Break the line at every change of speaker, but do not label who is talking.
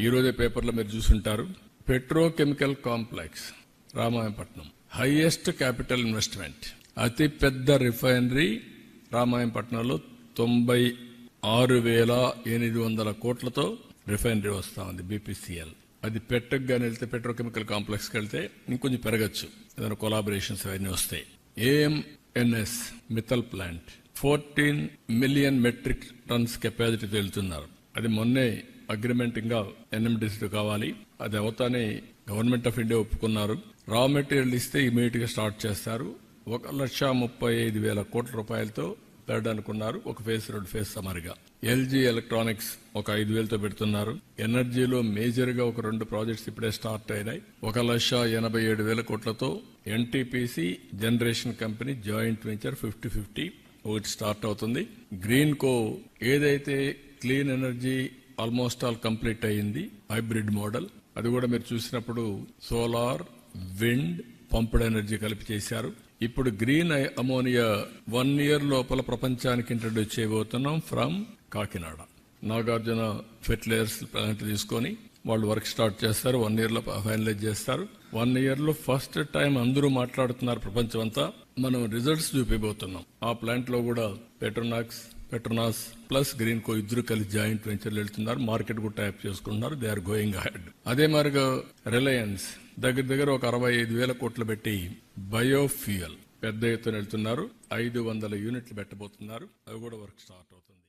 ఈరోజే పేపర్లో మీరు చూసుంటారు. Petrochemical complex Ramayanapatnam highest capital investment. అతి పెద్ద రిఫైనరీ రామాయణపట్నంలో తొంభై ఆరు వేల ఎనిమిది వందల కోట్లతో రిఫైనరీ వస్తా ఉంది బీపీసీఎల్. అది పెట్టగానే వెళ్తే పెట్రోకెమికల్ కాంప్లెక్స్కి వెళ్తే ఇంకొంచెం పెరగచ్చు. ఏదైనా కొలాబరేషన్స్ అవన్నీ వస్తాయి. AMNS Mittal plant. Fourteen million metric tons capacity వెళ్తున్నారు అది మొన్నే అగ్రిమెంట్ ఇంకా ఎన్ఎండిసి కావాలి. అది అవుతానే గవర్నమెంట్ ఆఫ్ ఇండియా ఒప్పుకున్నారు. రా మెటీరియల్ ఇస్తే ఇమీడియట్గా స్టార్ట్ చేస్తారు. ఒక లక్ష ముప్పై ఐదు వేల కోట్ల రూపాయలతో పెట్టడానుకున్నారు ఒక ఫేస్ రెండు ఫేస్ సమర్గా. ఎల్జీ ఎలక్ట్రానిక్స్ ఒక ఐదు వేలతో పెడుతున్నారు. ఎనర్జీలో మేజర్గా ఒక రెండు ప్రాజెక్ట్స్ ఇప్పుడే స్టార్ట్ అయినాయి. ఒక లక్ష ఎనభై ఏడు వేల కోట్లతో NTPC generation company joint venture fifty fifty ఒకటి స్టార్ట్ అవుతుంది. గ్రీన్ కో ఏదైతే clean energy almost all complete అయ్యింది హైబ్రిడ్ మోడల్. అది కూడా మీరు చూసినప్పుడు సోలార్ విండ్ పంప్డ్ ఎనర్జీ కలిపి చేశారు. ఇప్పుడు గ్రీన్ అమోనియా వన్ ఇయర్ లోపల ప్రపంచానికి ఇంట్రడ్యూస్ చేయబోతున్నాం from Kakinada. Nagarjuna fertilisers plant తీసుకొని వాళ్ళు వర్క్ స్టార్ట్ చేస్తారు వన్ ఇయర్లో ఫైనలైజ్ చేస్తారు. వన్ ఇయర్లో ఫస్ట్ టైం అందరూ మాట్లాడుతున్నారు ప్రపంచం అంతా మనం రిజల్ట్స్ చూపిపోతున్నాం ఆ ప్లాంట్లో కూడా Petronax Petronas plus green co ఇద్దరు కలిసి జాయింట్ వెంచర్లు వెళ్తున్నారు. మార్కెట్ కూడా టైప్ చేసుకుంటున్నారు. దే ఆర్ గోయింగ్ అహెడ్ అదే మరిగా రిలయన్స్ దగ్గర దగ్గర ఒక అరవై ఐదు వేల కోట్లు పెట్టి బయోఫ్యూయల్ పెద్ద ఎత్తున వెళ్తున్నారు. ఐదు వందల యూనిట్లు పెట్టబోతున్నారు. అవి కూడా వర్క్ స్టార్ట్ అవుతుంది.